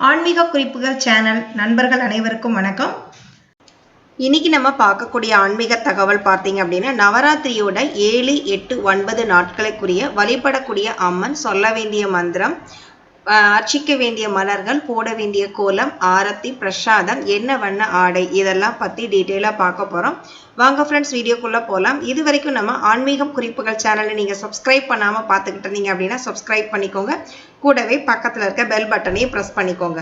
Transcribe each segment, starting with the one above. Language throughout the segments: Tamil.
ஆன்மீக குறிப்புகள் சேனல் நண்பர்கள் அனைவருக்கும் வணக்கம். இன்னைக்கு நம்ம பார்க்கக்கூடிய ஆன்மீக தகவல் பார்த்தீங்க அப்படின்னா நவராத்திரியோட ஏழு எட்டு ஒன்பது நாட்களுக்குரிய வழிபடக்கூடிய அம்மன் சொல்ல வேண்டிய மந்திரம் அர்ச்சிக்க வேண்டிய மலர்கள் போட வேண்டிய கோலம் ஆரத்தி பிரசாதம் என்ன வண்ண ஆடை இதெல்லாம் பற்றி டீட்டெயிலாக பார்க்க போகிறோம் வாங்க ஃப்ரெண்ட்ஸ் வீடியோக்குள்ளே போகலாம் இது வரைக்கும் நம்ம ஆன்மீகம் குறிப்புகள் சேனலை நீங்கள் சப்ஸ்கிரைப் பண்ணாமல் பார்த்துக்கிட்டு இருந்தீங்க அப்படின்னா சப்ஸ்கிரைப் பண்ணிக்கோங்க. கூடவே பக்கத்தில் இருக்க பெல் பட்டனையும் ப்ரெஸ் பண்ணிக்கோங்க.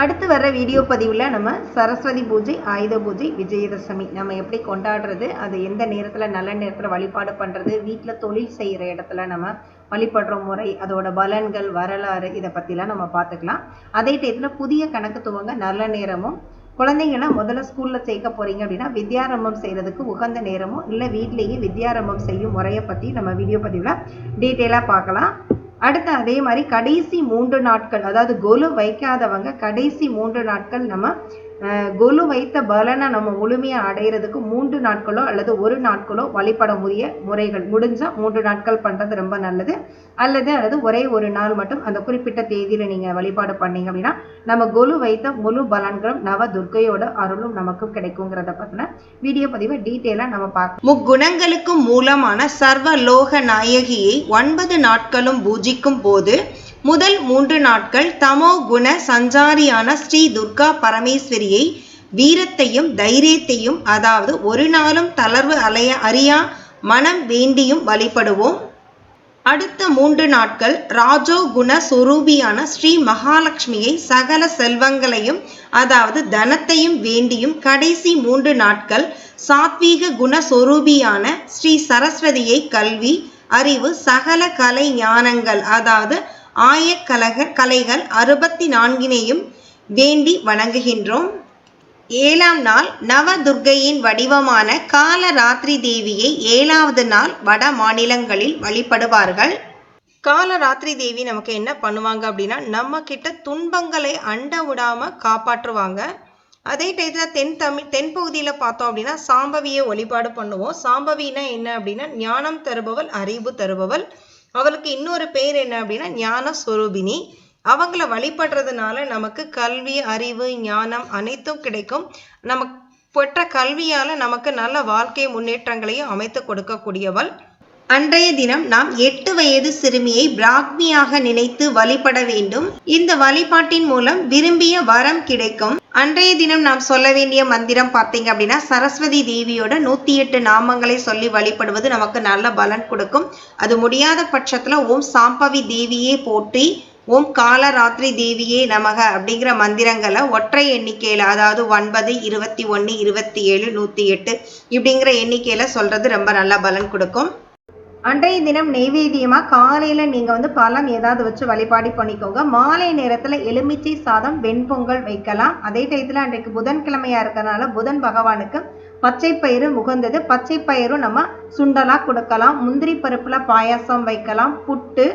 அடுத்து வர வீடியோ பதிவில் நம்ம சரஸ்வதி பூஜை ஆயுத பூஜை விஜயதசமி நம்ம எப்படி கொண்டாடுறது அது எந்த நேரத்தில் நல்ல நேரத்தில் வழிபாடு பண்ணுறது வீட்டில் தொழில் செய்கிற இடத்துல நம்ம வழிபடுற முறை அதோட பலன்கள் வரலாறு இதை பற்றிலாம் நம்ம பார்த்துக்கலாம். அதே டயத்தில் புதிய கணக்கு துவங்க நல்ல நேரமும் குழந்தைங்களாம் முதல்ல ஸ்கூலில் சேர்க்க போகிறீங்க அப்படின்னா வித்யாரம்பம் செய்கிறதுக்கு உகந்த நேரமும் இல்லை வீட்லேயே வித்யாரம்பம் செய்யும் முறையை பற்றி நம்ம வீடியோ பதிவில் டீட்டெயிலாக பார்க்கலாம். அடுத்து அதே மாதிரி கடைசி மூன்று நாட்கள் அதாவது கொலு வைக்காதவங்க கடைசி மூன்று நாட்கள் நம்ம குலு வைத்த பலனை நம்ம முழுமையாக அடையிறதுக்கு மூன்று நாட்களோ அல்லது ஒரு நாட்களோ வழிபட முடிய முறைகள். முடிஞ்சால் மூன்று நாட்கள் பண்ணுறது ரொம்ப நல்லது. அல்லது அல்லது ஒரே ஒரு நாள் மட்டும் அந்த குறிப்பிட்ட தேதியில் நீங்கள் வழிபாடு பண்ணீங்க அப்படின்னா நம்ம கொலு வைத்த முழு பலன்களும் நவ துர்க்கையோட அருளும் நமக்கு கிடைக்குங்கிறத பற்றின வீடியோ பதிவை டீட்டெயிலாக நம்ம பார்க்க முக்குணங்களுக்கும் மூலமான சர்வ லோக நாயகியை ஒன்பது நாட்களும் பூஜிக்கும் போது முதல் மூன்று நாட்கள் தமோ குண சஞ்சாரியான ஸ்ரீ துர்கா பரமேஸ்வரியை வீரத்தையும் தைரியத்தையும் அதாவது ஒரு நாளும் தளர்வு அலைய அறியா மனம் வேண்டியும் வழிபடுவோம். அடுத்த மூன்று நாட்கள் ராஜோ குண சுரூபியான ஸ்ரீ மகாலட்சுமியை சகல செல்வங்களையும் அதாவது தனத்தையும் வேண்டியும் கடைசி மூன்று நாட்கள் சாத்வீக குண சொரூபியான ஸ்ரீ சரஸ்வதியை கல்வி அறிவு சகல கலை ஞானங்கள் அதாவது ஆயக்கலக கலைகள் அறுபத்தி நான்கினையும் வேண்டி வணங்குகின்றோம். ஏழாம் நாள் நவ துர்க்கையின் வடிவமான காலராத்திரி தேவியை ஏழாவது நாள் வட மாநிலங்களில் வழிபடுவார்கள். காலராத்திரி தேவி நமக்கு என்ன பண்ணுவாங்க அப்படின்னா நம்ம கிட்ட துன்பங்களை அண்ட விடாம காப்பாற்றுவாங்க. அதே டயத்தில் தென் தமிழ் தென்பகுதியில் பார்த்தோம் அப்படின்னா சாம்பவியை வழிபாடு பண்ணுவோம். சாம்பவினா என்ன அப்படின்னா ஞானம் தருபவள் அறிவு தருபவள். அவளுக்கு இன்னொரு பேர் என்ன அப்படின்னா ஞான ஸ்வரூபினி அவங்கள வழிபடுறதுனால நமக்கு கல்வி அறிவு ஞானம் அனைத்தும் கிடைக்கும். நமக்கு பெற்ற கல்வியால நமக்கு நல்ல வாழ்க்கை முன்னேற்றங்களையும் அமைத்து கொடுக்கக்கூடியவள். அன்றைய தினம் நாம் எட்டு வயது சிறுமியை பிராக்மியாக நினைத்து வழிபட வேண்டும். இந்த வழிபாட்டின் மூலம் விரும்பிய வரம் கிடைக்கும். அன்றைய தினம் நாம் சொல்ல வேண்டிய மந்திரம் பார்த்தீங்க அப்படின்னா சரஸ்வதி தேவியோட நூற்றி எட்டு நாமங்களை சொல்லி வழிபடுவது நமக்கு நல்ல பலன் கொடுக்கும். அது முடியாத பட்சத்தில் ஓம் சாம்பவி தேவியே போற்றி ஓம் காலராத்திரி தேவியே நமக அப்படிங்கிற மந்திரங்களை ஒற்றை எண்ணிக்கையில் அதாவது ஒன்பது இருபத்தி ஒன்று இருபத்தி ஏழு நூற்றி எட்டு இப்படிங்கிற எண்ணிக்கையில் சொல்கிறது ரொம்ப நல்ல பலன் கொடுக்கும். அன்றைய தினம் நெய்வேத்தியமாக காலையில் நீங்கள் வந்து பழம் ஏதாவது வச்சு வழிபாடு பண்ணிக்கோங்க. மாலை நேரத்தில் எலுமிச்சை சாதம் வெண்பொங்கல் வைக்கலாம். அதே டயத்தில் அன்றைக்கு புதன்கிழமையாக இருக்கிறனால புதன் பகவானுக்கு பச்சை பயிறு உகந்தது. பச்சை பயிரும் நம்ம சுண்டலாக கொடுக்கலாம். முந்திரி பருப்பில் பாயாசம் வைக்கலாம். புட்டு.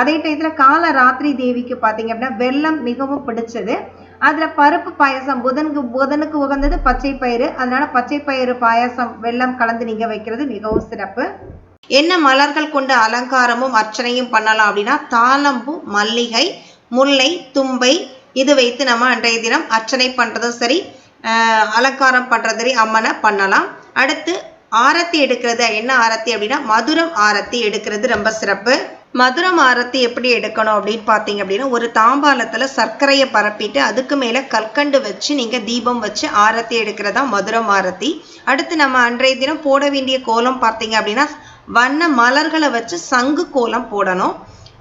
அதே டயத்தில் கால ராத்திரி தேவிக்கு பார்த்தீங்க அப்படின்னா வெல்லம் மிகவும் பிடிச்சது. அதில் பருப்பு பாயாசம் புதனுக்கு புதனுக்கு உகந்தது பச்சை பயிறு. அதனால பச்சை பயிறு பாயாசம் வெல்லம் கலந்து நீங்கள் வைக்கிறது மிகவும் சிறப்பு. என்ன மலர்கள் கொண்டு அலங்காரமும் அர்ச்சனையும் பண்ணலாம் அப்படின்னா தாளம்பூ மல்லிகை முல்லை தும்பை இது வைத்து நம்ம அன்றைய தினம் அர்ச்சனை பண்ணுறதும் சரி அலங்காரம் பண்ணுறது சரி அம்மனை பண்ணலாம். அடுத்து ஆரத்தி எடுக்கிறது. என்ன ஆரத்தி அப்படின்னா மதுரம் ஆரத்தி எடுக்கிறது ரொம்ப சிறப்பு. மதுரம் ஆரத்தி எப்படி எடுக்கணும் அப்படின்னு பார்த்தீங்க அப்படின்னா ஒரு தாம்பாலத்தில் சர்க்கரையை பரப்பிட்டு அதுக்கு மேலே கற்கண்டு வச்சு நீங்கள் தீபம் வச்சு ஆரத்தி எடுக்கிறதா மதுரம் ஆரத்தி அடுத்து நம்ம அன்றைய தினம் போட வேண்டிய கோலம் பார்த்தீங்க அப்படின்னா வண்ண மலர்களை வச்சு சங்கு கோலம் போடணும்.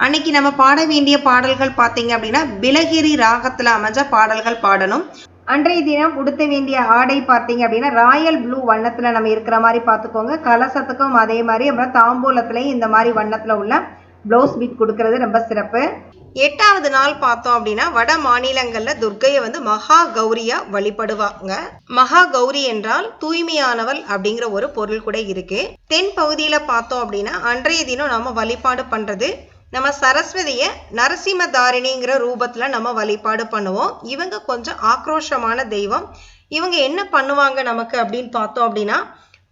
அன்னைக்கு நம்ம பாட வேண்டிய பாடல்கள் பார்த்தீங்க அப்படின்னா பிலகிரி ராகத்தில் அமைஞ்ச பாடல்கள் பாடணும். அன்றைய தினம் உடுத்த வேண்டிய ஆடை பார்த்தீங்க அப்படின்னா ராயல் ப்ளூ வண்ணத்தில் நம்ம இருக்கிற மாதிரி பார்த்துக்கோங்க. கலசத்துக்கும் அதே மாதிரி அப்புறம் தாம்பூலத்துலேயும் இந்த மாதிரி வண்ணத்தில் உள்ள ப்ளவுஸ் பீட் கொடுக்கறது ரொம்ப சிறப்பு. எட்டாவது நாள் பார்த்தோம் அப்படின்னா வட மாநிலங்களில் துர்க்கையை வந்து மகா கௌரியா வழிபடுவாங்க. மகா கௌரி என்றால் தூய்மையானவள் அப்படிங்கிற ஒரு பொருள் கூட இருக்கு. தென் பகுதியில் பார்த்தோம் அப்படின்னா அன்றைய தினம் நம்ம வழிபாடு பண்றது நம்ம சரஸ்வதியை நரசிம்மதாரிணிங்கிற ரூபத்துல நம்ம வழிபாடு பண்ணுவோம். இவங்க கொஞ்சம் ஆக்ரோஷமான தெய்வம். இவங்க என்ன பண்ணுவாங்க நமக்கு அப்படின்னு பார்த்தோம் அப்படின்னா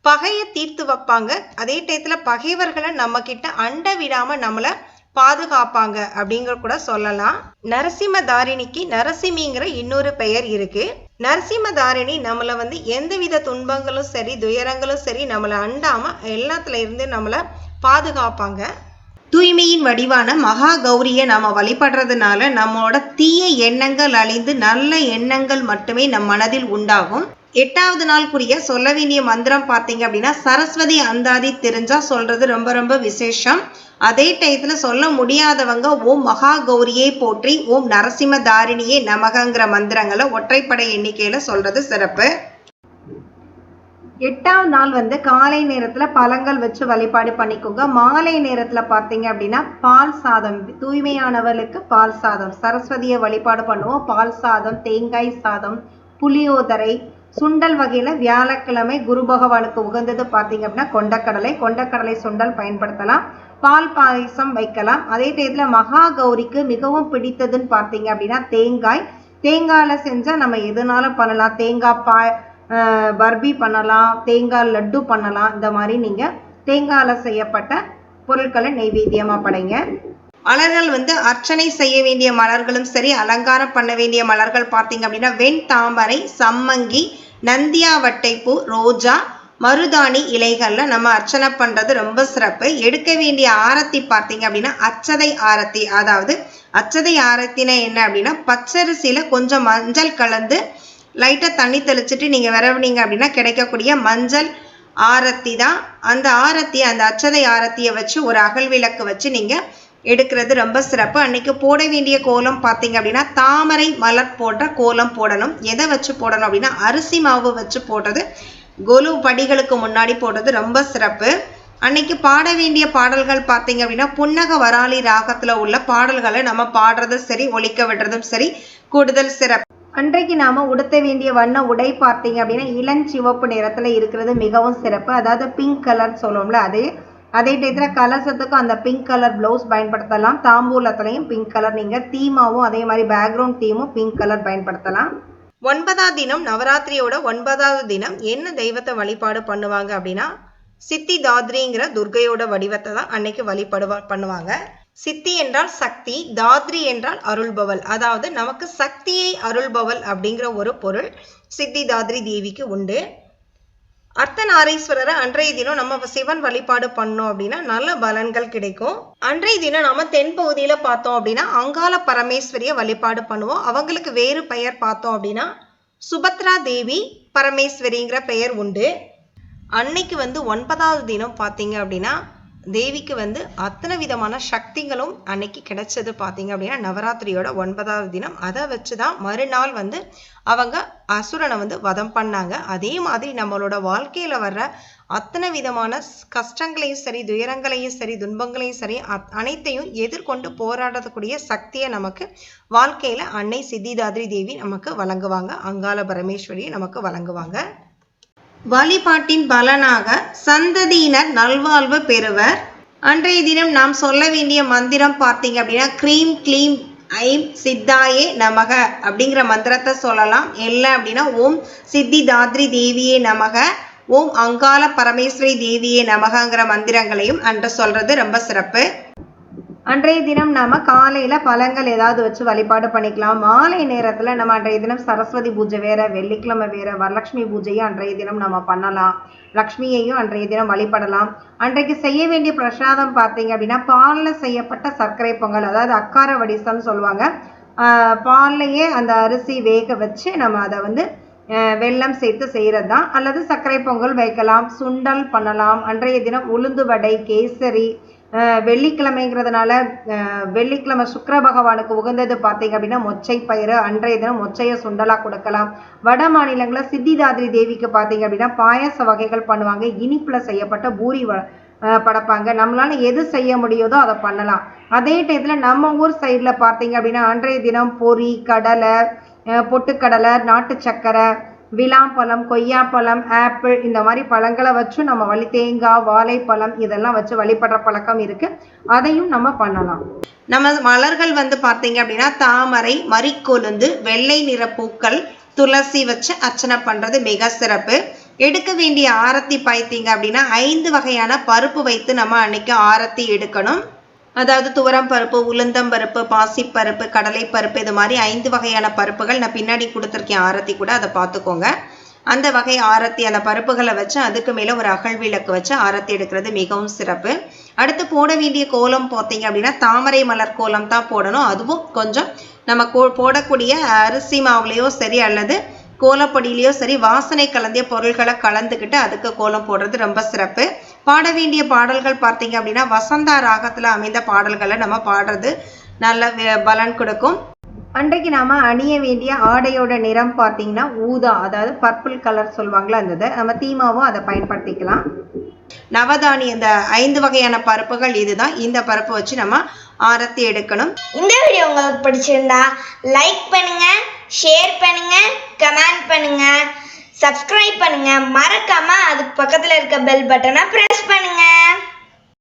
பகையை தீர்த்து வைப்பாங்க. அதே டயத்தில் பகைவர்களை நம்ம கிட்ட அண்ட விடாமல் நம்மளை பாதுகாப்பாங்க அப்படிங்கிற கூட சொல்லலாம். நரசிம்ம தாரிணிக்கு நரசிம்மிங்கிற இன்னொரு பெயர் இருக்கு. நரசிம்ம தாரிணி நம்மளை வந்து எந்தவித துன்பங்களும் சரி துயரங்களும் சரி நம்மளை அண்டாம எல்லாத்துல இருந்து நம்மளை பாதுகாப்பாங்க. தூய்மையின் வடிவான மகா கௌரியை நம்ம வழிபடுறதுனால நம்மளோட தீய எண்ணங்கள் அழிந்து நல்ல எண்ணங்கள் மட்டுமே நம் மனதில் உண்டாகும். எட்டாவது நாளுக்குரிய சொல்ல வேண்டிய மந்திரம் பார்த்தீங்க அப்படின்னா சரஸ்வதி அந்தாதி தெரிஞ்சா சொல்றது ரொம்ப ரொம்ப விசேஷம். அதே டயத்துல சொல்ல முடியாதவங்க ஓம் மகா கௌரியை போற்றி ஓம் நரசிம்ம தாரிணியே நமகங்கிற மந்திரங்களை ஒற்றைப்படை எண்ணிக்கையில சொல்றது சிறப்பு. எட்டாவது நாள் வந்து காலை நேரத்துல பழங்கள் வச்சு வழிபாடு பண்ணிக்கோங்க. மாலை நேரத்துல பார்த்தீங்க அப்படின்னா பால் சாதம் தூய்மையானவர்களுக்கு பால் சாதம் சரஸ்வதியை வழிபாடு பண்ணுவோம். பால் சாதம் தேங்காய் சாதம் புளியோதரை சுண்டல் வகையில் வியாழக்கிழமை குரு பகவானுக்கு உகந்தது பார்த்தீங்க அப்படின்னா கொண்டக்கடலை. கொண்டக்கடலை சுண்டல் பயன்படுத்தலாம். பால் பாயசம் வைக்கலாம். அதே டயத்தில் மகா கௌரிக்கு மிகவும் பிடித்ததுன்னு பார்த்தீங்க அப்படின்னா தேங்காய். தேங்காயில் செஞ்சால் நம்ம எதுனாலும் பண்ணலாம். தேங்காய் பா பர்பி பண்ணலாம். தேங்காய் லட்டு பண்ணலாம். இந்த மாதிரி நீங்கள் தேங்காயில் செய்யப்பட்ட பொருட்களை நெய்வேத்தியமா படைங்க. மலர்கள் வந்து அர்ச்சனை செய்ய வேண்டிய மலர்களும் சரி அலங்காரம் பண்ண வேண்டிய மலர்கள் பார்த்தீங்க அப்படின்னா வெண் தாமரை சம்மங்கி நந்தியாவட்டைப்பூ ரோஜா மருதாணி இலைகளில் நம்ம அர்ச்சனை பண்ணுறது ரொம்ப சிறப்பு. எடுக்க வேண்டிய ஆரத்தி பார்த்தீங்க அப்படின்னா அச்சதை ஆரத்தி. அதாவது அச்சதை ஆரத்தினா என்ன அப்படின்னா பச்சரிசியில் கொஞ்சம் மஞ்சள் கலந்து லைட்டாக தண்ணி தெளிச்சுட்டு நீங்கள் விரவுனீங்க அப்படின்னா கிடைக்கக்கூடிய மஞ்சள் ஆரத்தி தான். அந்த ஆரத்தி அந்த அச்சதை ஆரத்தியை வச்சு ஒரு அகல் விளக்கு வச்சு நீங்கள் எடுக்கிறது ரொம்ப சிறப்பு. அன்னைக்கு போட வேண்டிய கோலம் பார்த்தீங்க அப்படின்னா தாமரை மலர் போன்ற கோலம் போடணும். எதை வச்சு போடணும் அப்படின்னா அரிசி மாவு வச்சு போடுறது. கொலு படிகளுக்கு முன்னாடி போடுறது ரொம்ப சிறப்பு. அன்னைக்கு பாட வேண்டிய பாடல்கள் பார்த்தீங்க அப்படின்னா புன்னக வராளி ராகத்துல உள்ள பாடல்களை நம்ம பாடுறதும் சரி ஒழிக்க விடுறதும் சரி கூடுதல் சிறப்பு. அன்றைக்கு நாம உடுத்த வேண்டிய வண்ண உடை பார்த்தீங்க அப்படின்னா இளஞ்சிவப்பு நிறத்துல இருக்கிறது மிகவும் சிறப்பு. அதாவது பிங்க் கலர் சொல்லுவோம்ல அது அதே டயத்தில் கலசத்துக்கும் அந்த பிங்க் கலர் ப்ளவுஸ் பயன்படுத்தலாம். தாம்பூலத்துலையும் பிங்க் கலர் நீங்கள் தீமாவும் அதே மாதிரி பேக்ரவுண்ட் தீமும் பிங்க் கலர் பயன்படுத்தலாம். ஒன்பதாவது தினம் நவராத்திரியோட ஒன்பதாவது தினம் என்ன தெய்வத்தை வழிபாடு பண்ணுவாங்க அப்படின்னா சித்தி தாத்ரிங்கிற துர்கையோட வடிவத்தை தான் அன்னைக்கு வழிபடுவா பண்ணுவாங்க. சித்தி என்றால் சக்தி தாத்ரி என்றால் அருள்பவள். அதாவது நமக்கு சக்தியை அருள்பவள் அப்படிங்கிற ஒரு பொருள் சித்தி தாத்ரி தேவிக்கு உண்டு. அர்த்தநாரீஸ்வரரை அன்றைய தினம் நம்ம சிவன் வழிபாடு பண்ணோம் அப்படின்னா நல்ல பலன்கள் கிடைக்கும். அன்றைய தினம் நம்ம தென்பகுதியில பார்த்தோம் அப்படின்னா அங்காள பரமேஸ்வரிய வழிபாடு பண்ணுவோம். அவங்களுக்கு வேறு பெயர் பார்த்தோம் அப்படின்னா சுபத்ரா தேவி பரமேஸ்வரிங்கிற பெயர் உண்டு. அன்னைக்கு வந்து ஒன்பதாவது தினம் பார்த்தீங்க அப்படின்னா தேவிக்கு வந்து அத்தனை விதமான சக்திகளும் அன்னைக்கு கிடைச்சது பார்த்தீங்க அப்படின்னா நவராத்திரியோட ஒன்பதாவது தினம். அதை வச்சு தான் மறுநாள் வந்து அவங்க அசுரனை வந்து வதம் பண்ணாங்க. அதே மாதிரி நம்மளோட வாழ்க்கையில் வர்ற அத்தனை விதமான கஷ்டங்களையும் சரி துயரங்களையும் சரி துன்பங்களையும் சரி அனைத்தையும் எதிர்கொண்டு போராடக்கூடிய சக்தியை நமக்கு வாழ்க்கையில் அன்னை சித்திதாத்ரி தேவி நமக்கு வழங்குவாங்க. அங்காள பரமேஸ்வரியை நமக்கு வழங்குவாங்க. வழிபாட்டின் பலனாக சந்ததியினர் நல்வாழ்வு பெறுவர். அன்றைய தினம் நாம் சொல்ல வேண்டிய மந்திரம் பார்த்தீங்க அப்படின்னா க்ரீம் க்ளீம் ஐம் சித்தாயே நமக அப்படிங்கிற மந்திரத்தை சொல்லலாம். இல்லை அப்படின்னா ஓம் சித்தி தாத்ரி தேவியே நமக ஓம் அங்காள பரமேஸ்வரி தேவியே நமகங்கிற மந்திரங்களையும் அன்று சொல்கிறது ரொம்ப சிறப்பு. அன்றைய தினம் நாம காலையில பழங்கள் ஏதாவது வச்சு வழிபாடு பண்ணிக்கலாம். மாலை நேரத்துல நம்ம அன்றைய தினம் சரஸ்வதி பூஜை வேற வெள்ளிக்கிழமை வேற வரலட்சுமி பூஜையும் அன்றைய தினம் நம்ம பண்ணலாம். லக்ஷ்மியையும் அன்றைய தினம் வழிபடலாம். அன்றைக்கு செய்ய வேண்டிய பிரசாதம் பார்த்தீங்க அப்படின்னா பால்ல செய்யப்பட்ட சர்க்கரை பொங்கல் அதாவது அக்கார வடிசம்னு சொல்லுவாங்க. பால்லையே அந்த அரிசி வேக வச்சு நம்ம அதை வந்து வெள்ளம் சேர்த்து செய்கிறது தான் அல்லது சர்க்கரை பொங்கல் வைக்கலாம் சுண்டல் பண்ணலாம். அன்றைய தினம் உளுந்து வடை கேசரி வெள்ளிக்கிழமைங்கிறதுனால வெள்ளிக்கிழமை சுக்கர பகவானுக்கு உகந்தது பார்த்தீங்க அப்படின்னா மொச்சை பயிறு. அன்றைய தினம் மொச்சையை சுண்டலா கொடுக்கலாம். வட மாநிலங்களில் சித்திதாதிரி தேவிக்கு பார்த்தீங்க அப்படின்னா பாயாச வகைகள் பண்ணுவாங்க. இனிப்புல செய்யப்பட்ட பூரி வ படைப்பாங்க. நம்மளால எது செய்ய முடியுதோ அதை பண்ணலாம். அதே டயத்துல நம்ம ஊர் சைடில் பார்த்தீங்க அப்படின்னா அன்றைய தினம் பொரி கடலை பொட்டுக்கடலை நாட்டு சக்கரை விளாம்பழம் கொய்யாப்பழம் ஆப்பிள் இந்த மாதிரி பழங்களை வச்சு நம்ம வழி தேங்காய் வாழைப்பழம் இதெல்லாம் வச்சு வழிபடுற பழக்கம் இருக்குது அதையும் நம்ம பண்ணலாம். நம்ம மலர்கள் வந்து பார்த்தீங்க அப்படின்னா தாமரை மறிக்கொழுந்து வெள்ளை நிற பூக்கள் துளசி வச்சு அர்ச்சனை பண்ணுறது மிக சிறப்பு. எடுக்க வேண்டிய ஆரத்தி பார்த்தீங்க அப்படின்னா ஐந்து வகையான பருப்பு வைத்து நம்ம அன்னைக்கு ஆரத்தி எடுக்கணும். அதாவது துவரம் பருப்பு உளுந்தம் பருப்பு பாசிப்பருப்பு கடலைப்பருப்பு இது மாதிரி ஐந்து வகையான பருப்புகள் நான் பின்னாடி கொடுத்துருக்கேன் ஆரத்தி கூட அதை பார்த்துக்கோங்க. அந்த வகை ஆரத்தி அந்த பருப்புகளை வச்சு அதுக்கு மேலே ஒரு அகல் விளக்கு வச்சு ஆரத்தி எடுக்கிறது மிகவும் சிறப்பு. அடுத்து போட வேண்டிய கோலம் பார்த்தீங்க அப்படின்னா தாமரை மலர் கோலம் தான் போடணும். அதுவும் கொஞ்சம் நம்ம கோ போடக்கூடிய அரிசி மாவுலேயோ சரி அல்லது கோலப்படியிலையோ சரி வாசனை கலந்திய பொருள்களை கலந்துக்கிட்டு அதுக்கு கோலம் போடுறது ரொம்ப சிறப்பு. பாட வேண்டிய பாடல்கள் பார்த்தீங்க அப்படின்னா வசந்தா ராகத்தில் அமைந்த பாடல்களை நம்ம பாடுறது நல்ல பலன் கொடுக்கும். அன்றைக்கு நாம் அணிய வேண்டிய ஆடையோட நிறம் பார்த்தீங்கன்னா ஊதா அதாவது பர்பிள் கலர் சொல்லுவாங்களா அந்த இதை நம்ம தீமாவும் அதை பயன்படுத்திக்கலாம். நவதானி இந்த ஐந்து வகையான பருப்புகள் இதுதான். இந்த பருப்பு வச்சு நம்ம ஆரத்தி எடுக்கணும். இந்த வீடியோ உங்களுக்கு பிடிச்சிருந்தா லைக் பண்ணுங்க. ஷேர் பண்ணுங்க கமெண்ட் பண்ணுங்க சப்ஸ்கிரைப் பண்ணுங்க. மறக்காம அதுக்கு பக்கத்துல இருக்க பெல் பட்டனை பிரஸ் பண்ணுங்க.